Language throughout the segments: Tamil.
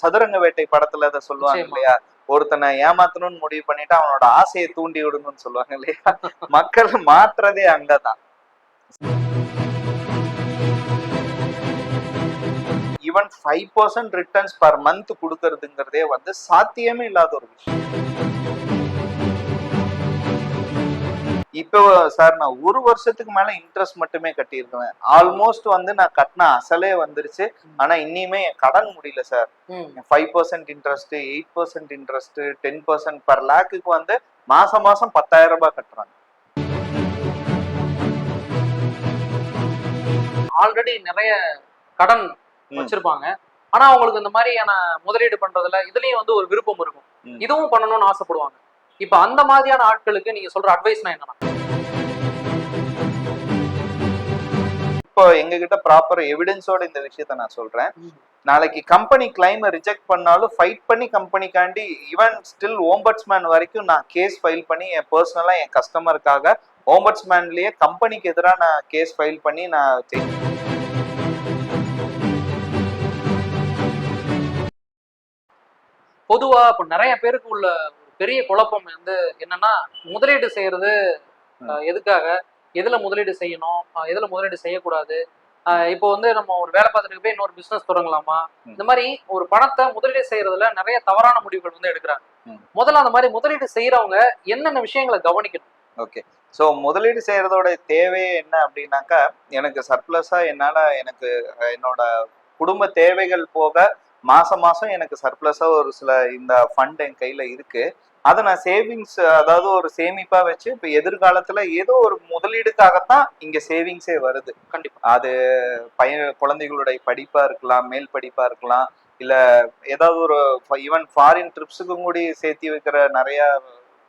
சதுரங்க வேட்டை படத்துல அதை சொல்லுவாங்க. இல்லையா? ஒருத்தனை ஏமாத்தணும்னு முடிவு பண்ணிட்டு அவனோட ஆசையை தூண்டி விடணும்னு சொல்லுவாங்க இல்லையா? மக்கள் மாற்றுறதே அங்கதான். Even five percent returns per month கொடுக்கறதுங்கிறதே வந்து சாத்தியமே இல்லாத ஒரு விஷயம். இப்போ சார் நான் ஒரு வருஷத்துக்கு மேல இன்ட்ரெஸ்ட் மட்டுமே கட்டியிருக்கேன். ஆல்மோஸ்ட் வந்து நான் கட்டின அசலே வந்துருச்சு. ஆனா இன்னியுமே என் கடன் முடியல sir. Five percent interest eight percent interest ten percent per லேக்குக்கு வந்து மாசம் மாசம் பத்தாயிரம் ரூபாய் கட்டுறாங்க. ஆல்ரெடி நிறைய கடன். வச்சிருப்பாங்க. ஆனா அவங்களுக்கு இந்த மாதிரியான முதலீடு பண்றதுல இதுலயும் வந்து ஒரு விருப்பம் இருக்கும். இதுவும் பண்ணணும்னு ஆசைப்படுவாங்க. இப்ப அந்த மாதிரியான ஆட்களுக்கு நீங்க சொல்ற அட்வைஸ்னா என்னன்னா இப்போ எங்க கிட்ட ப்ராப்பர் எவிடன்ஸோட இந்த விஷயத்த நான் சொல்றேன். நாளைக்கு கம்பெனி கிளைமை ரிஜெக்ட் பண்ணாலும் ஃபைட் பண்ணி கம்பெனிக்காண்டி ஈவன் ஸ்டில் ஓம்பட்ஸ்மேன் வரைக்கும் நான் கேஸ் ஃபைல் பண்ணி என் பர்சனலா என் கஸ்டமருக்காக ஓம்பட்ஸ்மேன்லயே கம்பெனிக்கு எதிராக நான் கேஸ் ஃபைல் பண்ணி நான் ஜெயி- பொதுவா இப்ப நிறைய பேருக்கு உள்ள பெரிய குழப்பம் வந்து என்னன்னா முதலீடு செய்யறது எதுக்காக? எதுல முதலீடு செய்யணும்? எதுல முதலீடு செய்யக்கூடாது? இப்போ வந்து நம்ம ஒரு வேலை பார்த்துட்டு போய் இன்னொரு பிசினஸ் தொடங்கலாமா. இந்த மாதிரி ஒரு பணத்தை முதலீடு செய்யறதுல நிறைய தவறான முடிவுகள் வந்து எடுக்கிறாங்க. முதல்ல அந்த மாதிரி முதலீடு செய்யறவங்க என்னென்ன விஷயங்களை கவனிக்கணும்? ஓகே. ஸோ முதலீடு செய்யறதோட தேவையே என்ன அப்படின்னாக்கா எனக்கு சர்ப்ளஸா என்னால எனக்கு என்னோட குடும்ப தேவைகள் போக மாசம் மாசம் எனக்கு சர்ப்ளஸா ஒரு சில இந்த ஃபண்ட் என் கையில இருக்கு. அதை நான் சேவிங்ஸ் அதாவது ஒரு சேமிப்பா வச்சு இப்போ எதிர்காலத்துல ஏதோ ஒரு முதலீடுக்காகத்தான் இங்க சேவிங்ஸே வருது. கண்டிப்பா. அது பையன் குழந்தைகளுடைய படிப்பா இருக்கலாம் மேல் படிப்பா இருக்கலாம் இல்ல ஏதாவது ஒரு ஈவன் ஃபாரின் ட்ரிப்ஸுக்கும் கூட சேர்த்தி வைக்கிற நிறைய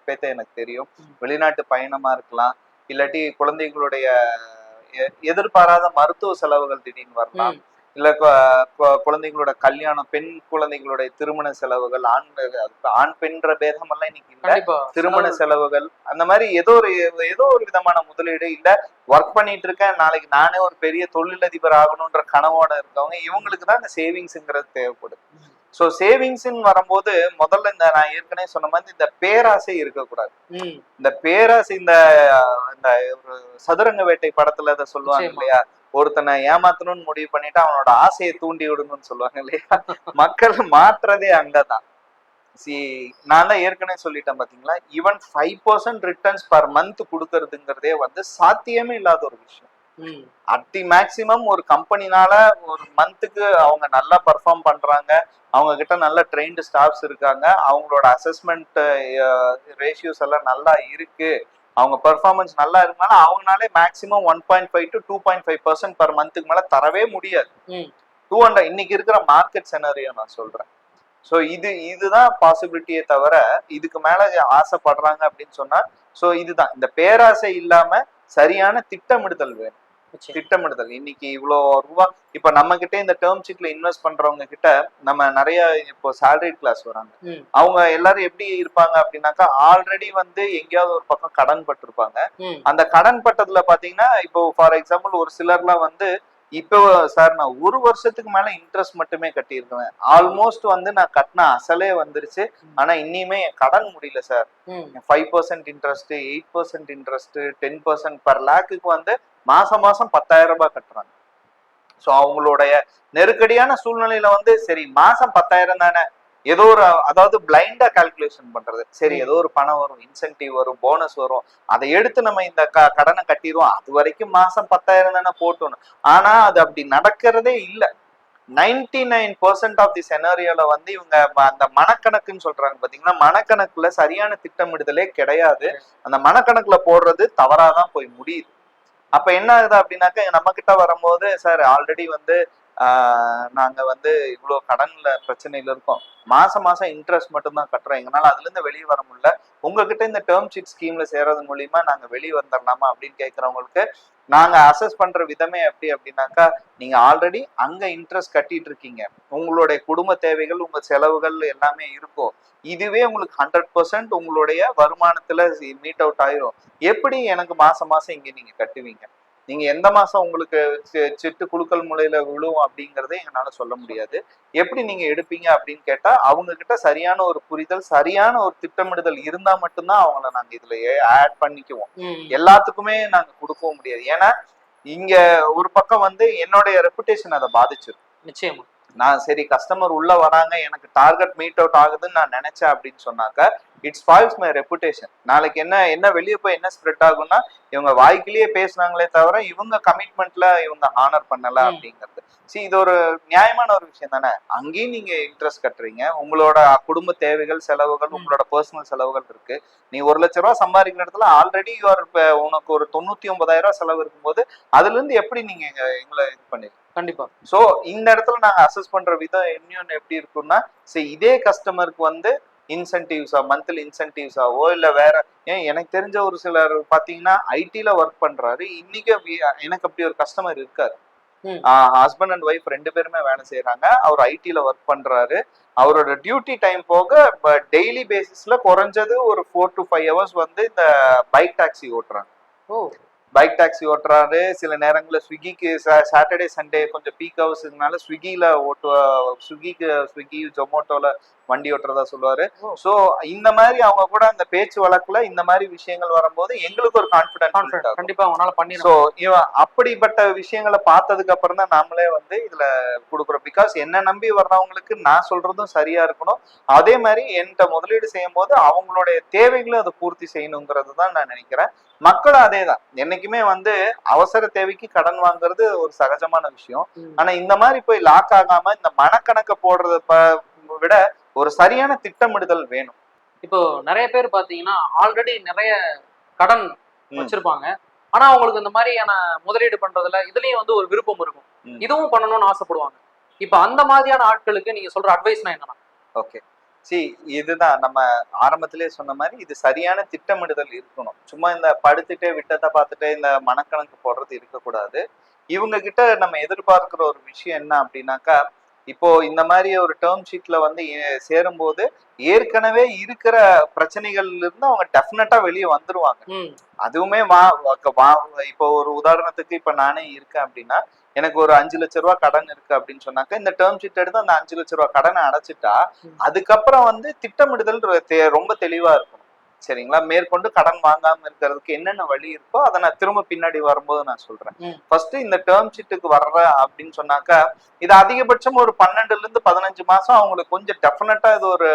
பேத்த எனக்கு தெரியும். வெளிநாட்டு பயணமா இருக்கலாம் இல்லாட்டி குழந்தைகளுடைய எதிர்பாராத மருத்துவ செலவுகள் திடீர்னு வரலாம். இல்ல கு- கு- குழந்தைகளோட கல்யாணம் பெண் குழந்தைகளுடைய திருமண செலவுகள் ஆண் ஆண் பெண்ற பேதம் எல்லாம் இன்னைக்கு இல்ல. திருமண செலவு- செலவுகள் அந்த மாதிரி ஏதோ ஒரு ஏதோ ஒரு விதமான முதலீடு இல்ல. ஒர்க் பண்ணிட்டு இருக்கேன் நாளைக்கு நானே ஒரு பெரிய தொழிலதிபர் ஆகணும்ன்ற கனவோட இருக்கவங்க இவங்களுக்கு தான் இந்த சேவிங்ஸ்ங்கிறது தேவைப்படுது ஸோ சேவிங்ஸ்ன்னு வரும்போது முதல்ல இந்த நான் ஏற்கனவே சொன்ன மாதிரி இந்த பேராசை இருக்கக்கூடாது. இந்த பேராசை இந்த இந்த ஒரு சதுரங்க வேட்டை படத்துல அதை சொல்லுவாங்க. இல்லையா? ஒருத்தனை ஏமாத்தணும்னு முடிவு பண்ணிட்டு அவனோட ஆசையை தூண்டி விடணும்னு சொல்லுவாங்க இல்லையா? மக்கள் மாற்றுறதே அங்கதான். சி நான் தான் ஏற்கனவே சொல்லிட்டேன் பாத்தீங்களா? Even five percent returns per month கொடுக்கறதுங்கிறதே வந்து சாத்தியமே இல்லாத ஒரு விஷயம். ம். அட் தி மேக்சிமம் ஒரு கம்பெனினால ஒரு மந்த்துக்கு அவங்க நல்லா பர்ஃபார்ம் பண்றாங்க. அவங்க கிட்ட நல்ல ட்ரெயின்டு ஸ்டாஃப்ஸ் இருக்காங்க. அவங்களோட அசஸ்மெண்ட் ரேஷியோஸ் எல்லாம் நல்லா இருக்கு. அவங்க பெர்ஃபார்மன்ஸ் நல்லா இருக்கனால அவங்கனாலே maximum one point five to two point five percent per மந்த்துக்கு மேல தரவே முடியாது. டூ ஹண்ட்ரட் இன்னைக்கு இருக்கிற மார்க்கெட் செனரியோ நான் சொல்றேன் ஸோ இது இதுதான் பாசிபிலிட்டியே தவிர இதுக்கு மேல ஆசைப்படுறாங்க அப்படின்னு சொன்னா ஸோ இதுதான் இந்த பேராசை இல்லாம சரியான திட்டமிடுதல் வேணும். திட்டமிடுதல் இன்னைக்கு இவ்வளோ ரூபா இப்ப நம்ம கிட்ட இந்த டேர்ம் ஷீட்ல இன்வெஸ்ட் பண்றவங்க கிட்ட நம்ம நிறைய இப்போ salaried கிளாஸ் வராங்க. அவங்க எல்லாரும் எப்படி இருப்பாங்க அப்படின்னாக்கா ஆல்ரெடி வந்து எங்கேயாவது ஒரு பக்கம் கடன் பட்டிருப்பாங்க. அந்த கடன் பட்டதுல பாத்தீங்கன்னா இப்போ ஃபார் எக்ஸாம்பிள் ஒரு சிலர்லாம் வந்து இப்போ சார் நான் ஒரு வருஷத்துக்கு மேல இன்ட்ரெஸ்ட் மட்டுமே கட்டியிருக்கேன். ஆல்மோஸ்ட் வந்து நான் கட்டின அசலே வந்துருச்சு. ஆனா இன்னியுமே என் கடன் முடியல sir. Five percent interest eight percent interest ten percent per லேக்குக்கு வந்து மாசம் மாசம் பத்தாயிரம் ரூபாய் கட்டுறாங்க. ஸோ அவங்களுடைய நெருக்கடியான சூழ்நிலையில வந்து சரி மாசம் பத்தாயிரம் தானே ஏதோ ஒரு அதாவது பிளைண்டா கால்குலேஷன் பண்றது. சரி. ஏதோ ஒரு பணம் வரும் இன்சென்டிவ் வரும் போனஸ் வரும். அதை எடுத்து நம்ம இந்த க கடனை கட்டிடுவோம். அது வரைக்கும் மாசம் பத்தாயிரம் தானே போட்டணும் ஆனா அது அப்படி நடக்கிறதே இல்லை. Ninety nine percent of the செனாரியோல வந்து இவங்க அந்த மனக்கணக்குன்னு சொல்றாங்க பாத்தீங்கன்னா மனக்கணக்குல சரியான திட்டமிடுதலே கிடையாது. அந்த மனக்கணக்குல போடுறது தவறாதான் போய் முடியுது. அப்ப என்ன ஆகுது அப்படின்னாக்க நம்ம கிட்ட வரும்போது சார் ஆல்ரெடி வந்து நாங்கள் நாங்க வந்து இவ்வளோ கடன்ல பிரச்சனையில இருக்கோம். மாசம் மாசம் இன்ட்ரெஸ்ட் மட்டும்தான் கட்டுறோம். எங்களால அதுல இருந்து வெளியே வர முடியல. உங்ககிட்ட இந்த டேர்ம் ஷீட் ஸ்கீம்ல சேர்றது மூலியமா நாங்க வெளியே வந்துடலாமா அப்படின்னு கேட்கறவங்களுக்கு நாங்க அசஸ் பண்ற விதமே எப்படி அப்படின்னாக்கா நீங்க ஆல்ரெடி அங்க இன்ட்ரெஸ்ட் கட்டிட்டு இருக்கீங்க. உங்களுடைய குடும்ப தேவைகள் உங்க செலவுகள் எல்லாமே இருக்கும். இதுவே உங்களுக்கு ஹண்ட்ரட் பர்சன்ட் உங்களுடைய வருமானத்துல மீட் அவுட் ஆயிரும். எப்படி எனக்கு மாசம் மாசம் இங்க நீங்க கட்டுவீங்க? நீங்க எந்த மாசம் உங்களுக்கு சிட்டு குழுக்கள் முறையில விழும் அப்படிங்கறதை எங்களால சொல்ல முடியாது. எப்படி நீங்க எடுப்பீங்க அப்படின்னு கேட்டா அவங்க கிட்ட சரியான ஒரு புரிதல் சரியான ஒரு திட்டமிடுதல் இருந்தா மட்டும்தான் அவங்கள நாங்க இதுல ஆட் பண்ணிக்குவோம். எல்லாத்துக்குமே நாங்க கொடுக்கவும் முடியாது. ஏன்னா இங்க ஒரு பக்கம் வந்து என்னுடைய ரெப்புடேஷன் அதை பாதிச்சிருக்கு. நிச்சயமா. நான் சரி கஸ்டமர் உள்ள வராங்க எனக்கு டார்கெட் மீட் அவுட் ஆகுதுன்னு நான் நினைச்சேன் அப்படின்னு சொன்னாக்க இட்ஸ் ஃபால்ஸ் மை ரெப்புடேஷன் நாளைக்கு என்ன என்ன வெளியே போய் என்ன ஸ்ப்ரெட் ஆகும்னா இவங்க வாய்க்கிலேயே பேசுனாங்களே தவிர இவங்க கமிட்மெண்ட்ல இவங்க ஆனர் பண்ணல. அப்படிங்கிறது. சரி இது ஒரு நியாயமான ஒரு விஷயம் தானே? அங்கேயும் நீங்க இன்ட்ரெஸ்ட் கட்டுறீங்க. உங்களோட குடும்ப தேவைகள் செலவுகள். உங்களோட பர்சனல் செலவுகள் இருக்கு. நீ ஒரு லட்ச ரூபா சம்பாதிக்கிற இடத்துல ஆல்ரெடி யுவர் உனக்கு ஒரு தொண்ணூத்தி ஒன்பதாயிரம் ரூபாய் செலவு இருக்கும்போது அதுல இருந்து எப்படி நீங்க எங்க- எங்களை இது பண்ணி கண்டிப்பா. சோ இந்த இடத்துல நாங்க அசஸ் பண்ற விதம் இன்னொன்னு எப்படி இருக்கும்னா சரி இதே கஸ்டமருக்கு வந்து இன்சென்டிவ்ஸா மந்த்லி இன்சென்டிவ்ஸாவோ இல்ல வேற ஏன் எனக்கு தெரிஞ்ச ஒரு சிலர் பாத்தீங்கன்னா ஐடில ஒர்க் பண்றாரு. இன்னைக்கு எனக்கு அப்படி ஒரு கஸ்டமர் இருக்காரு. ஹஸ்பண்ட் அண்ட் ஒய்ஃப் ரெண்டு பேருமே வேலை செய்யறாங்க அவர் ஐடில ஒர்க் பண்றாரு. அவரோட டியூட்டி டைம் போக டெய்லி பேசிஸ்ல குறைஞ்சது ஒரு ஃபோர் டு ஃபைவ் ஹவர்ஸ் வந்து இந்த பைக் டாக்ஸி ஓட்டுறாங்க. பைக் டாக்ஸி ஓட்டுறாரு. சில நேரங்களில் ஸ்விக்கிக்கு சாட்டர்டே சண்டே கொஞ்சம் பீக் ஹவர்ஸ்னால ஸ்விக்கியில் ஓட்டுவ ஸ்விக்கிக்கு ஸ்விக்கி ஜொமோட்டோல வண்டி ஓட்டுறதா சொல்லுவாரு. ஸோ இந்த மாதிரி அவங்க கூட அந்த பேச்சு வழக்குல இந்த மாதிரி விஷயங்கள் வரும்போது எங்களுக்கு ஒரு கான்பிடன்ஸ் கண்டிப்பா உங்களால பண்ணிடலாம் ஸோ இவன் அப்படிப்பட்ட விஷயங்களை பார்த்ததுக்கு அப்புறம் தான் நாமளே வந்து இதுல கொடுக்குறோம். பிகாஸ் என்ன நம்பி வர்றவங்களுக்கு நான் சொல்றதும் சரியா இருக்கணும். அதே மாதிரி என்கிட்ட முதலீடு செய்யும் போது அவங்களுடைய தேவைகளும் அதை பூர்த்தி செய்யணுங்கிறது தான் நான் நினைக்கிறேன். மக்களும் அதே தான். என்னைக்குமே வந்து அவசர தேவைக்கு கடன் வாங்குறது ஒரு சகஜமான விஷயம். ஆனா இந்த மாதிரி போய் லாக் ஆகாம இந்த மனக்கணக்க போடுறத விட ஒரு சரியான திட்டமிடுதல் வேணும். இப்போ நிறைய பேர் பாத்தீங்கன்னா ஆல்ரெடி நிறைய கடன். வச்சிருப்பாங்க. ஆனா அவங்களுக்கு இந்த மாதிரியான முதலீடு பண்றதுல இதுலயும் வந்து ஒரு விருப்பம் இருக்கும். இதுவும் பண்ணணும்னு ஆசைப்படுவாங்க. இப்ப அந்த மாதிரியான ஆட்களுக்கு நீங்க சொல்ற அட்வைஸ்னா என்னன்னா? ஓகே. சி இதுதான் நம்ம ஆரம்பத்திலே சொன்ன மாதிரி இது சரியான திட்டமிடுதல் இருக்கணும். சும்மா இந்த படுத்துட்டே விட்டதை பார்த்துட்டு இந்த மனக்கணக்கு போடுறது இருக்கக்கூடாது. இவங்க கிட்ட நம்ம எதிர்பார்க்கிற ஒரு விஷயம் என்ன அப்படின்னாக்கா இப்போ இந்த மாதிரி ஒரு டேர்ம் ஷீட்ல வந்து சேரும்போது ஏற்கனவே இருக்கிற பிரச்சனைகள்ல இருந்து அவங்க டெஃபினட்டா வெளியே வந்துருவாங்க. அதுவுமே வா வா- இப்போ ஒரு உதாரணத்துக்கு இப்ப நானே இருக்கேன் அப்படின்னா எனக்கு ஒரு அஞ்சு லட்ச ரூபா கடன் இருக்கு அப்படின்னு சொன்னாக்க இந்த டேர்ம் ஷீட் எடுத்து அந்த அஞ்சு லட்ச ரூபா கடனை அடைச்சிட்டா. அதுக்கப்புறம் வந்து திட்டமிடுதல் ரொம்ப தெளிவா இருக்கணும் சரிங்களா? மேற்கொண்டு கடன் வாங்காம இருக்கிறதுக்கு என்னென்ன வழி இருக்கோ அதை நான் திரும்ப பின்னாடி வரும்போது நான் சொல்றேன். ஃபர்ஸ்ட் இந்த டேர்ம் ஷீட்டுக்கு வர்ற அப்படின்னு சொன்னாக்கா இது அதிகபட்சம் ஒரு பன்னெண்டுல இருந்து பதினஞ்சு மாசம் அவங்களுக்கு கொஞ்சம் டெஃபினட்டா இது ஒரு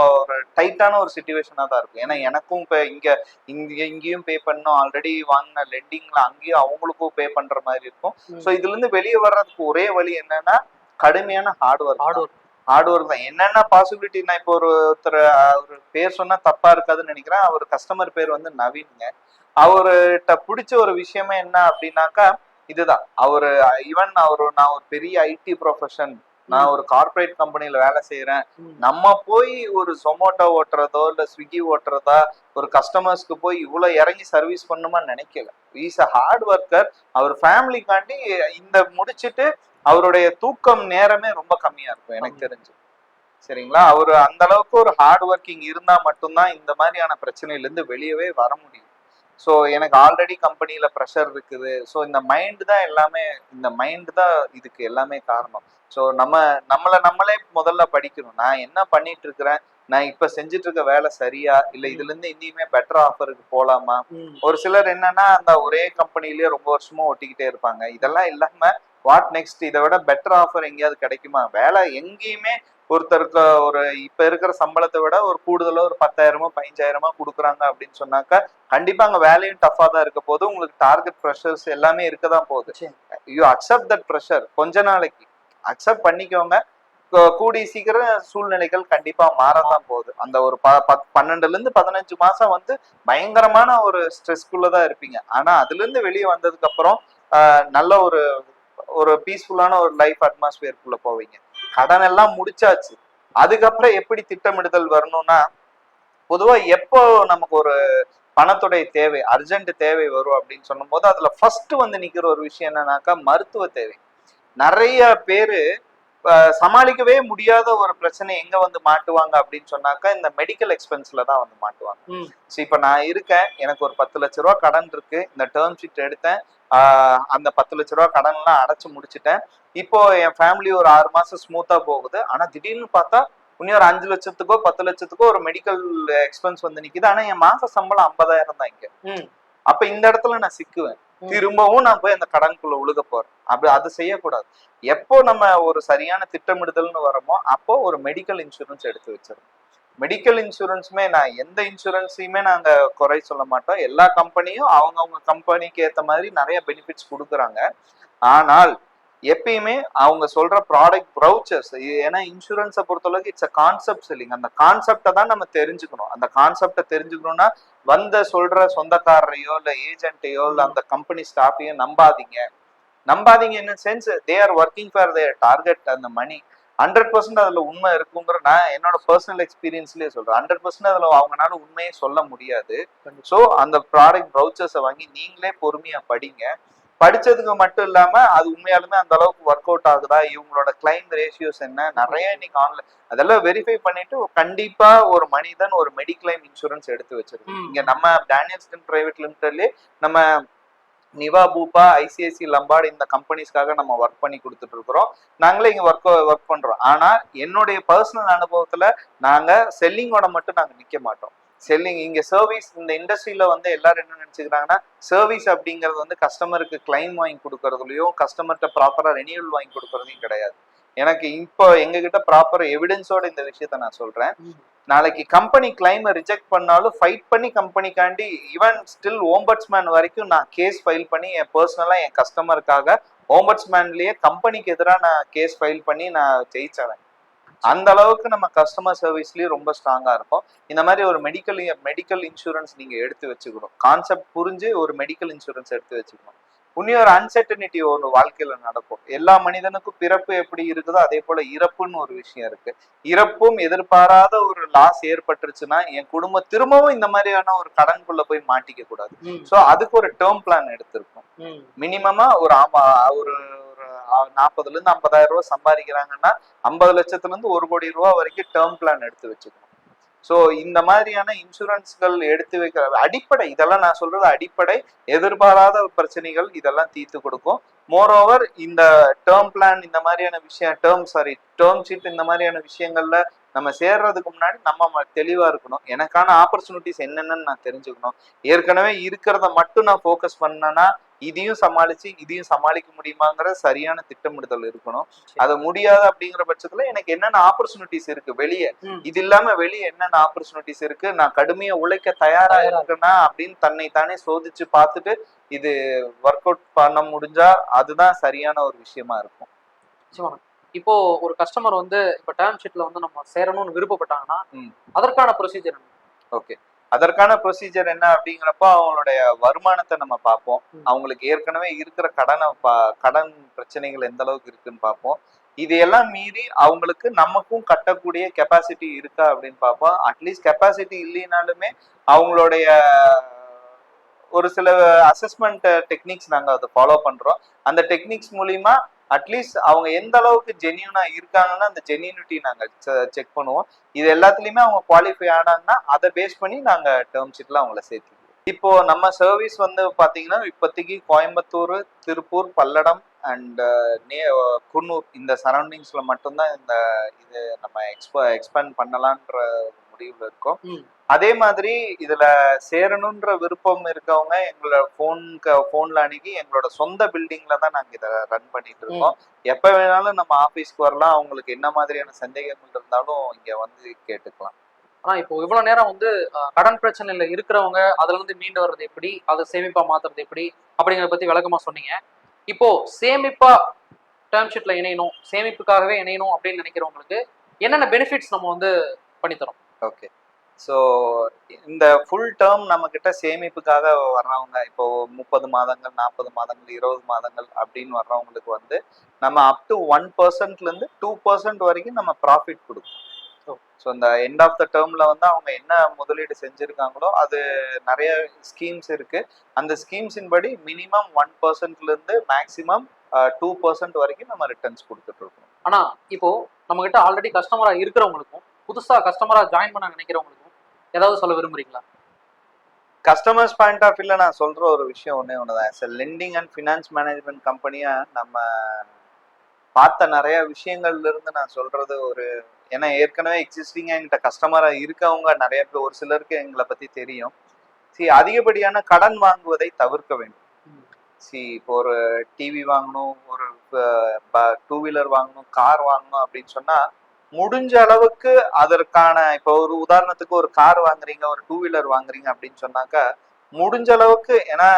ஒரு டைட்டான ஒரு சுச்சுவேஷனா தான் இருக்கும். ஏன்னா எனக்கும் இப்ப இங்க இங்க இங்கேயும் பே பண்ணோம் ஆல்ரெடி வாங்கின லெண்டிங்ல அங்கேயும் அவங்களுக்கும் பே பண்ற மாதிரி இருக்கும். ஸோ இதுல இருந்து வெளியே வர்றதுக்கு ஒரே வழி என்னன்னா கடுமையான hard work hard work hard work தான். என்னென்ன பாசிபிலிட்டி நான் இப்போ ஒரு ஒருத்தர் ஒரு பேர் சொன்னா தப்பா இருக்காதுன்னு நினைக்கிறேன். அவர் கஸ்டமர் பேர் வந்து நவீன்ங்க. அவர்கிட்ட பிடிச்ச ஒரு விஷயமே என்ன அப்படின்னாக்கா இதுதான். அவரு ஈவன் அவரு நான் ஒரு பெரிய ஐடி ப்ரொஃபஷன் நான் ஒரு கார்ப்பரேட் கம்பெனில வேலை செய்யறேன் நம்ம போய் ஒரு ஜொமேட்டோ ஓட்டுறதோ இல்ல ஸ்விக்கி ஓட்டுறதா ஒரு கஸ்டமர்ஸ்க்கு போய் இவ்வளவு இறங்கி சர்வீஸ் பண்ணுமா நினைக்கல. இஸ் அ ஹார்ட் ஒர்க்கர் அவர் ஃபேமிலிக்காண்டி இந்த முடிச்சிட்டு அவருடைய தூக்கம் நேரமே ரொம்ப கம்மியா இருக்கும் எனக்கு தெரிஞ்சு. சரிங்களா? அவர் அந்த அளவுக்கு ஒரு ஹார்ட் ஒர்க்கிங் இருந்தா மட்டும்தான் இந்த மாதிரியான பிரச்சனையில இருந்து வெளியவே வர முடியும். ஸோ எனக்கு ஆல்ரெடி கம்பெனியில ப்ரெஷர் இருக்குது. ஸோ இந்த மைண்ட் தான் எல்லாமே இந்த மைண்ட் தான் இதுக்கு எல்லாமே காரணம். ஸோ நம்ம நம்மளை நம்மளே முதல்ல படிக்கணும். நான் என்ன பண்ணிட்டு இருக்கிறேன்? நான் இப்ப செஞ்சுட்டு இருக்க வேலை சரியா? இல்ல இதுல இருந்து இனிமே பெட்டர் ஆஃபருக்கு போலாமா. ஒரு சிலர் என்னன்னா அந்த ஒரே கம்பெனிலேயே ரொம்ப வருஷமா ஒட்டிக்கிட்டே இருப்பாங்க. இதெல்லாம் இல்லாம வாட் நெக்ஸ்ட் இதை விட பெட்டர் ஆஃபர் எங்கேயாவது கிடைக்குமா? வேலை எங்கேயுமே ஒருத்தருக்கு ஒரு இப்ப இருக்கிற சம்பளத்தை விட ஒரு கூடுதலா ஒரு பத்தாயிரமோ பதினஞ்சாயிரமோ கொடுக்குறாங்க அப்படின்னு சொன்னாக்கா கண்டிப்பா அங்க வேலையும் டஃபா தான் இருக்க போது உங்களுக்கு டார்கெட் ப்ரெஷர்ஸ் எல்லாமே இருக்க தான் போகுது. யூ அக்செப்ட் தட் ப்ரெஷர் கொஞ்ச நாளைக்கு. அக்செப்ட் பண்ணிக்கோங்க. கூ- கூடிய சீக்கிரம் சூழ்நிலைகள் கண்டிப்பா மாறதான் போகுது. அந்த ஒரு ப பன்னெண்டுல இருந்து பதினஞ்சு மாசம் வந்து பயங்கரமான ஒரு ஸ்ட்ரெஸ்க்குள்ளதான் இருப்பீங்க. ஆனா அதுல இருந்து வெளியே வந்ததுக்கு அப்புறம் நல்ல ஒரு ஒரு பீஸ்ஃபுல்லான ஒரு லைஃப் அட்மாஸ்பியருக்குள்ள போவீங்க. கடன் எல்லாம் முடிச்சாச்சு. அதுக்கப்புறம் எப்படி திட்டமிடுதல் வரணும்னா பொதுவா எப்போ நமக்கு ஒரு பணத்துடைய தேவை அர்ஜென்ட் தேவை வரும் அப்படின்னு சொல்லும்போது அதுல ஃபர்ஸ்ட் வந்து நிக்கிற ஒரு விஷயம் என்னன்னாக்கா மருத்துவ தேவை. நிறைய பேரு சமாளிக்கவே முடியாத ஒரு பிரச்சனை எங்க வந்து மாட்டுவாங்க அப்படின்னு சொன்னாக்கா இந்த மெடிக்கல் எக்ஸ்பென்ஸ்ல தான் வந்து மாட்டுவாங்க. ஸோ இப்போ நான் இருக்கேன் எனக்கு ஒரு பத்து லட்ச ரூபா கடன் இருக்கு இந்த டேர்ம் ஷீட் எடுத்தேன் அந்த பத்து லட்ச ரூபா கடன்லாம் அடைச்சு முடிச்சிட்டேன் இப்போ என் ஃபேமிலி ஒரு ஆறு மாசம் ஸ்மூத்தா போகுது ஆனா திடீர்னு பார்த்தா இன்னும் ஒரு அஞ்சு லட்சத்துக்கோ பத்து லட்சத்துக்கோ ஒரு மெடிக்கல் எக்ஸ்பென்ஸ் வந்து நிக்குது ஆனா என் மாச சம்பளம் ஐம்பதாயிரம் தான் இங்க. அப்ப இந்த இடத்துல நான் சிக்குவேன். திரும்பவும் நான் போய் அந்த கடனுக்குள்ள உழுக போறேன். அப்படி அது செய்யக்கூடாது. எப்போ நம்ம ஒரு சரியான திட்டமிடுதல்னு வரமோ அப்போ ஒரு மெடிக்கல் இன்சூரன்ஸ் எடுத்து வச்சிருக்கோம் மெடிக்கல் இன்சூரன்ஸுமே நான் எந்த இன்சூரன்ஸையுமே நாங்க குறை சொல்ல மாட்டோம். எல்லா கம்பெனியும் அவங்கவுங்க கம்பெனிக்கு ஏத்த மாதிரி நிறைய பெனிஃபிட்ஸ் கொடுக்குறாங்க. ஆனால் எப்பயுமே அவங்க சொல்ற ப்ராடக்ட் ப்ரௌச்சர்ஸ் ஏன்னா இன்சூரன்ஸை பொறுத்தளவுக்கு இட்ஸ் அ கான்செப்ட் செல்லிங் அந்த கான்செப்டை தான் நம்ம தெரிஞ்சுக்கணும். அந்த கான்செப்டை தெரிஞ்சுக்கணும்னா வந்த சொல்ற சொந்தக்காரரையோ இல்ல ஏஜென்ட்டையோ இல்ல அந்த கம்பெனி ஸ்டாஃபையோ நம்பாதீங்க. நம்பாதீங்க என்ன sense they are working for their target அந்த மணி ஹண்ட்ரட் பர்சன்ட் அதுல உண்மை இருக்குங்கிற நான் என்னோட பர்சனல் எக்ஸ்பீரியன்ஸ்லயே சொல்றேன். ஹண்ட்ரட் பர்சன்ட் அதுல அவங்கனால உண்மையே சொல்ல முடியாது. ஸோ அந்த ப்ராடக்ட் ப்ரௌச்சர்ஸை வாங்கி நீங்களே பொறுமையா படிங்க. படிச்சதுக்கு மட்டும் இல்லாம அது உண்மையாலுமே அந்த அளவுக்கு ஒர்க் அவுட் ஆகுதா? இவங்களோட கிளைம் ரேஷியோஸ் என்ன? நிறைய இன்னைக்கு ஆன்லைன் அதெல்லாம் வெரிஃபை பண்ணிட்டு கண்டிப்பா ஒரு மனிதன் ஒரு மெடிக்ளைம் இன்சூரன்ஸ் எடுத்து வச்சிருக்கு ம். இங்க நம்ம டேனியல்ஸ்டன் பிரைவேட் லிமிடெட்லயே நம்ம நிவா பூப்பா ஐசிஐசி லம்பார்டு இந்த கம்பெனிஸ்க்காக நம்ம ஒர்க் பண்ணி கொடுத்துட்டு இருக்கிறோம். நாங்களே இங்க ஒர்க் ஒர்க் பண்றோம். ஆனா என்னுடைய பர்சனல் அனுபவத்துல நாங்க செல்லிங்கோட மட்டும் நாங்க நிக்க மாட்டோம். செல்லிங் இங்க சர்வீஸ் இந்த இண்டஸ்ட்ரியில வந்து எல்லாரும் என்ன நினைச்சுக்கிறாங்கன்னா சர்வீஸ் அப்படிங்கிறது வந்து கஸ்டமருக்கு கிளைம் வாங்கி கொடுக்கறதுலயும் கஸ்டமர்கிட்ட ப்ராப்பரா ரெனியூவல் வாங்கி கொடுக்கறதையும் கிடையாது. எனக்கு இப்போ எங்ககிட்ட ப்ராப்பர் எவிடன்ஸோட இந்த விஷயத்த நான் சொல்றேன். நாளைக்கு கம்பெனி கிளைமை ரிஜெக்ட் பண்ணாலும் ஃபைட் பண்ணி கம்பெனிக்காண்டி ஈவன் ஸ்டில் ஓம்பட்ஸ்மேன் வரைக்கும் நான் கேஸ் ஃபைல் பண்ணி என் பர்சனலா என் கஸ்டமருக்காக ஓம்பட்ஸ்மேன்லயே கம்பெனிக்கு எதிராக நான் கேஸ் ஃபைல் பண்ணி நான் ஜெயிச்சவன். அந்த அளவுக்கு நம்ம கஸ்டமர் சர்வீஸ்லயும் ரொம்ப ஸ்ட்ராங்கா இருக்கும். இந்த மாதிரி ஒரு மெடிக்கல் மெடிக்கல் இன்சூரன்ஸ் நீங்க எடுத்து வச்சுக்கணும். கான்செப்ட் புரிஞ்சு ஒரு மெடிக்கல் இன்சூரன்ஸ் எடுத்து வச்சுக்கணும். இன்னும் ஒரு அன்சர்டனிட்டி ஒன்று வாழ்க்கையில நடக்கும். எல்லா மனிதனுக்கும் பிறப்பு எப்படி இருக்குதோ அதே போல இறப்புன்னு ஒரு விஷயம் இருக்கு. இறப்பும் எதிர்பாராத ஒரு லாஸ் ஏற்பட்டுருச்சுன்னா என் குடும்பம் திரும்பவும் இந்த மாதிரியான ஒரு கடனுக்குள்ள போய் மாட்டிக்க கூடாது. ஸோ அதுக்கு ஒரு டேர்ம் பிளான் எடுத்திருக்கோம். மினிமமா ஒரு ஆமா ஒரு ஒரு நாற்பதுல இருந்து ஐம்பதாயிரம் ரூபாய் சம்பாதிக்கிறாங்கன்னா ஐம்பது லட்சத்துல இருந்து ஒரு கோடி ரூபாய் வரைக்கும் டேர்ம் பிளான் எடுத்து வச்சுக்கணும். ஸோ இந்த மாதிரியான இன்சூரன்ஸ்கள் எடுத்து வைக்கிற அடிப்படை இதெல்லாம் நான் சொல்றது அடிப்படை எதிர்பாராத பிரச்சனைகள் இதெல்லாம் தீர்த்து கொடுக்கும். மோரோவர் இந்த டேர்ம் பிளான் இந்த மாதிரியான விஷயம் டேர்ம் சாரி டேர்ம் ஷீட் இந்த மாதிரியான விஷயங்கள்ல நம்ம சேர்றதுக்கு முன்னாடி நம்ம ம- தெளிவா இருக்கணும். எனக்கான ஆப்பர்ச்சுனிட்டிஸ் என்னென்னு நான் தெரிஞ்சுக்கணும். ஏற்கனவே இருக்கிறத மட்டும் நான் ஃபோக்கஸ் பண்ணேன்னா இதையும் சமாளிச்சு இதையும் சமாளிக்க முடியுமாங்கிற சரியான திட்டமிடுதல் இருக்கணும். அது முடியாது அப்படிங்கிற பட்சத்துல எனக்கு என்னென்ன ஆப்பர்ச்சுனிட்டிஸ் இருக்கு வெளியே. இது இல்லாம வெளியே என்னென்ன ஆப்பர்ச்சுனிட்டிஸ் இருக்கு? நான் கடுமையா உழைக்க தயாரா தயாரா இருக்கேனா. அப்படின்னு தன்னை தானே சோதிச்சு பார்த்துட்டு இது ஒர்க் அவுட் பண்ண முடிஞ்சா அதுதான் சரியான ஒரு விஷயமா இருக்கும். இப்போ ஒரு கஸ்டமர் வந்து இப்போ டேர்ம் ஷீட்ல வந்து நம்ம சேரணும்னு விருப்பப்பட்டாங்கன்னா. அதற்கான ப்ரொசீஜர் ஓகே அதற்கான ப்ரொசீஜர் என்ன அப்படிங்கிறப்போ அவங்களுடைய வருமானத்தை நம்ம பார்ப்போம். அவங்களுக்கு ஏற்கனவே இருக்கிற கடனை பா- கடன் பிரச்சனைகள் எந்த அளவுக்கு இருக்குன்னு பார்ப்போம். இதையெல்லாம் மீறி அவங்களுக்கு நமக்கும் கட்டக்கூடிய கெப்பாசிட்டி இருக்கா அப்படின்னு பார்ப்போம். அட்லீஸ்ட் கெப்பாசிட்டி இல்லைனாலுமே அவங்களுடைய ஒரு சில அசஸ்மெண்ட் டெக்னிக்ஸ் நாங்கள் அதை ஃபாலோ பண்றோம். அந்த டெக்னிக்ஸ் மூலியமா அட்லீஸ்ட் அவங்க எந்த அளவுக்கு ஜென்யூனா இருக்காங்கன்னா அந்த ஜென்யூனிட்டி நாங்கள் செக் பண்ணுவோம். இது எல்லாத்துலயுமே அவங்க குவாலிஃபை ஆனாங்கன்னா அதை பேஸ் பண்ணி நாங்க டேர்ம் ஷீட்ல அவங்கள சேர்த்துக்குவோம். இப்போ நம்ம சர்வீஸ் வந்து பாத்தீங்கன்னா இப்போதைக்கு கோயம்புத்தூர் திருப்பூர் பல்லடம் அண்ட் uh, நே குன்னூர் இந்த சரௌண்டிங்ஸ்ல மட்டும்தான் இந்த இது நம்ம எக்ஸ்ப எக்ஸ்பேண்ட் பண்ணலான்ற முடிவில் இருக்கோம். அதே மாதிரி இதுல சேரணுன்ற விருப்பம் இருக்கவங்க எங்களோட ஃபோனுக்கு ஃபோன்ல அணுகி எங்களோட சொந்த பில்டிங்ல தான் நாங்க இதை ரன் பண்ணிட்டு இருக்கோம். எப்ப வேணாலும் நம்ம ஆபீஸ்க்கு வரலாம். அவங்களுக்கு என்ன மாதிரியான சந்தேகங்கள் இருந்தாலும் இங்க வந்து கேட்டுக்கலாம். ஆனா இப்போ இவ்வளவு நேரம் வந்து கடன் பிரச்சனையில இருக்கிறவங்க அதுல இருந்து மீண்டு வர்றது எப்படி? அதை சேமிப்பா மாத்துறது எப்படி? அப்படிங்கறத பத்தி விளக்கமா சொன்னீங்க. இப்போ சேமிப்பா டேர்ம் ஷீட்ல இணையணும். சேமிப்புக்காகவே இணையணும் அப்படின்னு நினைக்கிறவங்களுக்கு என்னென்ன பெனிஃபிட்ஸ் நம்ம வந்து பண்ணித்தரோம்? ஓகே ஸோ இந்த ஃபுல் டேர்ம் நம்ம கிட்ட சேமிப்புக்காக வர்றவங்க இப்போ முப்பது மாதங்கள் நாற்பது மாதங்கள் இருபது மாதங்கள் அப்படின்னு வர்றவங்களுக்கு வந்து நம்ம அப் டு ஒன் பர்சன்ட்லேருந்து டூ பர்சன்ட் வரைக்கும் நம்ம ப்ராஃபிட் கொடுப்போம் ஸோ இந்த எண்ட் ஆஃப் த டேர்ம்ல வந்து அவங்க என்ன முதலீடு செஞ்சிருக்காங்களோ அது நிறைய ஸ்கீம்ஸ் இருக்கு. அந்த ஸ்கீம்ஸின் படி மினிமம் ஒன் பர்சன்ட்லேருந்து மேக்ஸிமம் டூ பர்சன்ட் வரைக்கும் நம்ம ரிட்டர்ன்ஸ் கொடுத்துட்டு இருக்கோம். ஆனா இப்போ நம்ம கிட்ட ஆல்ரெடி கஸ்டமரா இருக்கிறவங்களுக்கும் புதுசா கஸ்டமரா ஜாயின் பண்ண நினைக்கிறவங்களுக்கும் ஏதாவது சொல்ல விரும்புறீங்களா? கஸ்டமர்ஸ் பாயிண்ட் ஆஃப் வியூல நான் சொல்ற ஒரு விஷயம் ஒண்ணே ஒண்ணுதான். Sir lending and finance management கம்பெனியா நம்ம பார்த்த நிறைய விஷயங்கள்ல இருந்து நான் சொல்றது ஒரு ஏன்னா ஏற்கனவே எக்ஸிஸ்டிங்கா எங்கிட்ட கஸ்டமரா இருக்கவங்க நிறைய பேர் ஒரு சிலருக்கு எங்களை பத்தி தெரியும். சி அதிகப்படியான கடன் வாங்குவதை தவிர்க்க வேண்டும். சி இப்போ ஒரு டிவி வாங்கணும் ஒரு டூ வீலர் வாங்கணும் கார் வாங்கணும் அப்படின்னு சொன்னா முடிஞ்ச அளவுக்கு அதற்கான இப்போ ஒரு உதாரணத்துக்கு ஒரு கார் வாங்குறீங்க ஒரு டூ வீலர் வாங்குறீங்க அப்படின்னு சொன்னாக்கா முடிஞ்ச அளவுக்கு ஏன்னா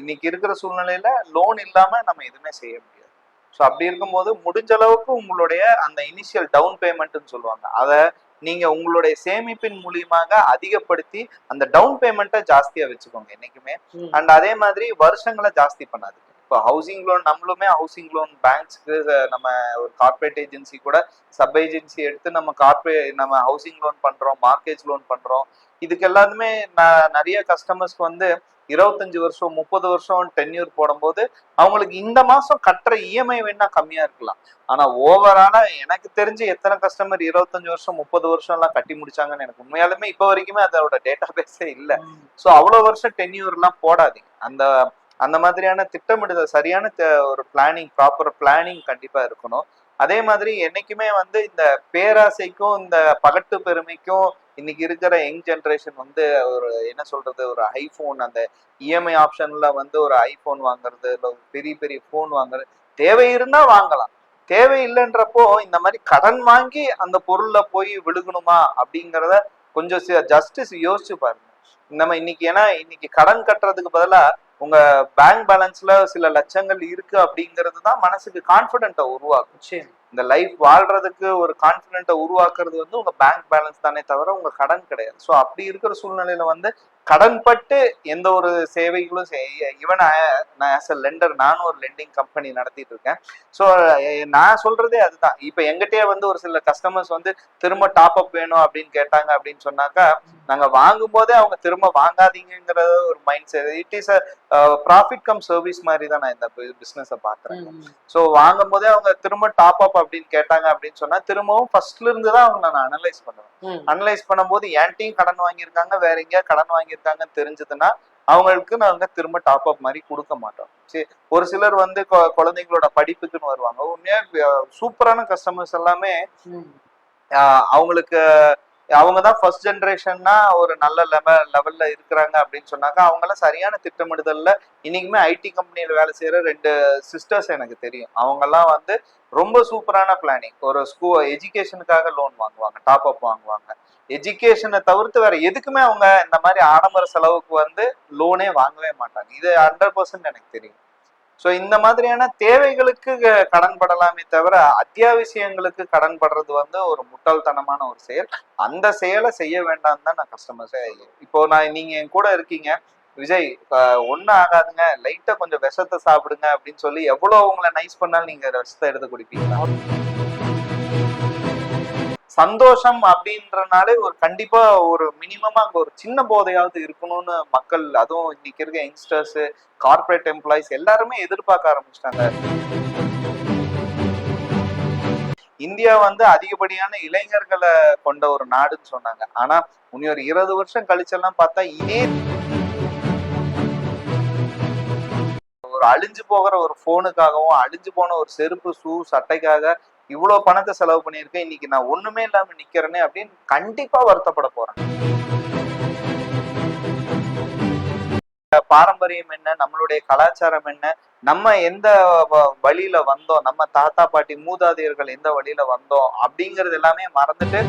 இன்னைக்கு இருக்கிற சூழ்நிலையில லோன் இல்லாம நம்ம எதுவுமே செய்ய முடியாது. ஸோ அப்படி இருக்கும்போது முடிஞ்ச அளவுக்கு உங்களுடைய அந்த இனிஷியல் டவுன் பேமெண்ட்னு சொல்லுவாங்க. அதை நீங்க உங்களுடைய சேமிப்பின் மூலியமாக அதிகப்படுத்தி அந்த டவுன் பேமெண்ட்டை ஜாஸ்தியா வச்சுக்கோங்க என்னைக்குமே. அண்ட் அதே மாதிரி வருஷங்களை ஜாஸ்தி பண்ணாது இப்போ ஹவுசிங் லோன் நம்மளுமே ஹவுசிங் லோன் பேங்க்ஸ்க்கு நம்ம ஒரு கார்ப்பரேட் ஏஜென்சி கூட சப் ஏஜென்சி எடுத்து நம்ம கார்ப்பரே நம்ம ஹவுசிங் லோன் பண்றோம் மார்க்கேஜ் லோன் பண்றோம். இதுக்கு எல்லாத்துமே நிறைய கஸ்டமர்ஸ்க்கு வந்து இருபத்தஞ்சு வருஷம் முப்பது வருஷம் டென்யூர் போடும்போது அவங்களுக்கு இந்த மாசம் கட்டுற இஎம்ஐ வேணா கம்மியா இருக்கலாம். ஆனா ஓவராலா எனக்கு தெரிஞ்சு எத்தனை கஸ்டமர் இருபத்தஞ்சு வருஷம் முப்பது வருஷம் எல்லாம் கட்டி முடிச்சாங்கன்னு எனக்கு உண்மையாலுமே இப்போ வரைக்குமே அதோட டேட்டா பேஸே இல்லை ஸோ அவ்வளோ வருஷம் டென்யூர்லாம் போடாதீங்க. அந்த அந்த மாதிரியான திட்டமிடுதல் சரியான ஒரு பிளானிங் ப்ராப்பர் பிளானிங் கண்டிப்பா இருக்கணும். அதே மாதிரி என்னைக்குமே வந்து இந்த பேராசைக்கும் இந்த பகட்டு பெருமைக்கும் இன்னைக்கு இருக்கிற யங் ஜென்ரேஷன் வந்து ஒரு என்ன சொல்றது ஒரு ஐஃபோன் அந்த இஎம்ஐ ஆப்ஷன்ல வந்து ஒரு ஐஃபோன் வாங்குறது இல்லை ஒரு பெரிய பெரிய ஃபோன் வாங்குறது தேவை இருந்தா வாங்கலாம். தேவை இல்லைன்றப்போ இந்த மாதிரி கடன் வாங்கி அந்த பொருள்ல போய் விழுகணுமா அப்படிங்கிறத கொஞ்சம் ஜஸ்டிஸ் யோசிச்சு பாருங்க. நம்ம இன்னைக்கு ஏன்னா இன்னைக்கு கடன் கட்டுறதுக்கு பதிலாக உங்க பேங்க் பேலன்ஸ்ல சில லட்சங்கள் இருக்கு அப்படிங்கிறது தான் மனசுக்கு கான்பிடென்ட்டை உருவாக்கும். சரி இந்த லைஃப் வாழ்றதுக்கு ஒரு கான்பிடென்ட்டை உருவாக்குறது வந்து உங்க பேங்க் பேலன்ஸ் தானே தவிர உங்க கடன் கிடையாது. ஸோ அப்படி இருக்கிற சூழ்நிலையில வந்து கடன்பட்டு எந்த ஒரு சேவைகளும் ஈவன் நான் ஆஸ் அ லெண்டர் நானும் ஒரு லெண்டிங் கம்பெனி நடத்திட்டு இருக்கேன். ஸோ நான் சொல்றதே அதுதான். இப்போ எங்கிட்டயே வந்து ஒரு சில கஸ்டமர்ஸ் வந்து திரும்ப டாப் அப் வேணும் அப்படின்னு கேட்டாங்க அப்படின்னு சொன்னாக்கா நாங்க வாங்கும் போதே அவங்க திரும்ப வாங்காதீங்கிற ஒரு mind set it is a profit cum service மாதிரி தான் நான் இந்த பிசினஸை பாக்குறேன் ஸோ வாங்கும் போதே அவங்க திரும்ப டாப் அப் அப்படின்னு கேட்டாங்க அப்படின்னு சொன்னா திரும்பவும் ஃபர்ஸ்ட்ல இருந்து தான் அவங்க நான் அனலைஸ் பண்ணுவேன். அனலைஸ் பண்ணும்போது என்கிட்டயும் கடன் வாங்கியிருக்காங்க வேற எங்கேயா கடன் வாங்கியிருக்காங்கன்னு தெரிஞ்சதுன்னா அவங்களுக்கு நாங்க திரும்ப டாப் அப் மாதிரி கொடுக்க மாட்டோம். சரி ஒரு சிலர் வந்து குழந்தைங்களோட படிப்புக்குன்னு வருவாங்க. உண்மையா சூப்பரான கஸ்டமர்ஸ் எல்லாமே அவங்களுக்கு அவங்க தான் ஃபர்ஸ்ட் ஜென்ரேஷன்னா ஒரு நல்ல லெவல் லெவல்ல இருக்கிறாங்க அப்படின்னு சொன்னாக்க அவங்களாம் சரியான திட்டமிடுதல்ல. இன்னைக்குமே ஐடி கம்பெனியில் வேலை செய்யற ரெண்டு சிஸ்டர்ஸ் எனக்கு தெரியும். அவங்கெல்லாம் வந்து ரொம்ப சூப்பரான பிளானிங் ஒரு ஸ்கூ எஜுகேஷனுக்காக லோன் வாங்குவாங்க டாப் அப் வாங்குவாங்க எஜுகேஷனை தவிர்த்து வேற எதுக்குமே அவங்க இந்த மாதிரி ஆடம்பர செலவுக்கு வந்து லோனே வாங்கவே மாட்டாங்க. இது ஹண்ட்ரட் பர்சன்ட் எனக்கு தெரியும். ஸோ இந்த மாதிரியான தேவைகளுக்கு கடன் படலாமே தவிர அத்தியாவசியங்களுக்கு கடன் படுறது வந்து ஒரு முட்டாள்தனமான ஒரு செயல். அந்த செயலை செய்ய வேண்டாம் தான் நான் கஸ்டமர்ஸே இப்போ நான் நீங்க என் கூட இருக்கீங்க. விஜய் ஒன்றும் ஆகாதுங்க. லைட்டாக கொஞ்சம் விஷத்தை சாப்பிடுங்க அப்படின்னு சொல்லி எவ்வளோ உங்களை நைஸ் பண்ணாலும் நீங்கள் விஷத்தை எடுத்து குடிப்பீங்களா? சந்தோஷம் அப்படின்றனாலே ஒரு கண்டிப்பா ஒரு மினிமமா அங்க ஒரு சின்ன போதையாவது இருக்கணும்னு மக்கள் அதுவும் இன்னைக்கு இருக்க யங்ஸ்டர்ஸ் கார்ப்பரேட் எம்ப்ளாயிஸ் எல்லாருமே எதிர்பார்க்க ஆரம்பிச்சிட்டாங்க. இந்தியா வந்து அதிகப்படியான இளைஞர்களை கொண்ட ஒரு நாடுன்னு சொன்னாங்க. ஆனா இனி ஒரு இருபது வருஷம் கழிச்செல்லாம் பார்த்தா இதே ஒரு அழிஞ்சு போகிற ஒரு போனுக்காகவும் அழிஞ்சு போன ஒரு செருப்பு ஷூ சட்டைக்காக இவ்வளவு பணத்தை செலவு பண்ணியிருக்கேன் இன்னைக்கு நான் ஒண்ணுமே இல்லாம நிக்கிறேனே அப்படின்னு கண்டிப்பா வருத்தப்பட போறேன். பாரம்பரியம் என்ன? நம்மளுடைய கலாச்சாரம் என்ன? நம்ம எந்த வ- வழியில வந்தோம்? நம்ம தாத்தா பாட்டி மூதாதையர்கள் எந்த வழியில வந்தோம்? அப்படிங்கறது எல்லாமே மறந்துட்டு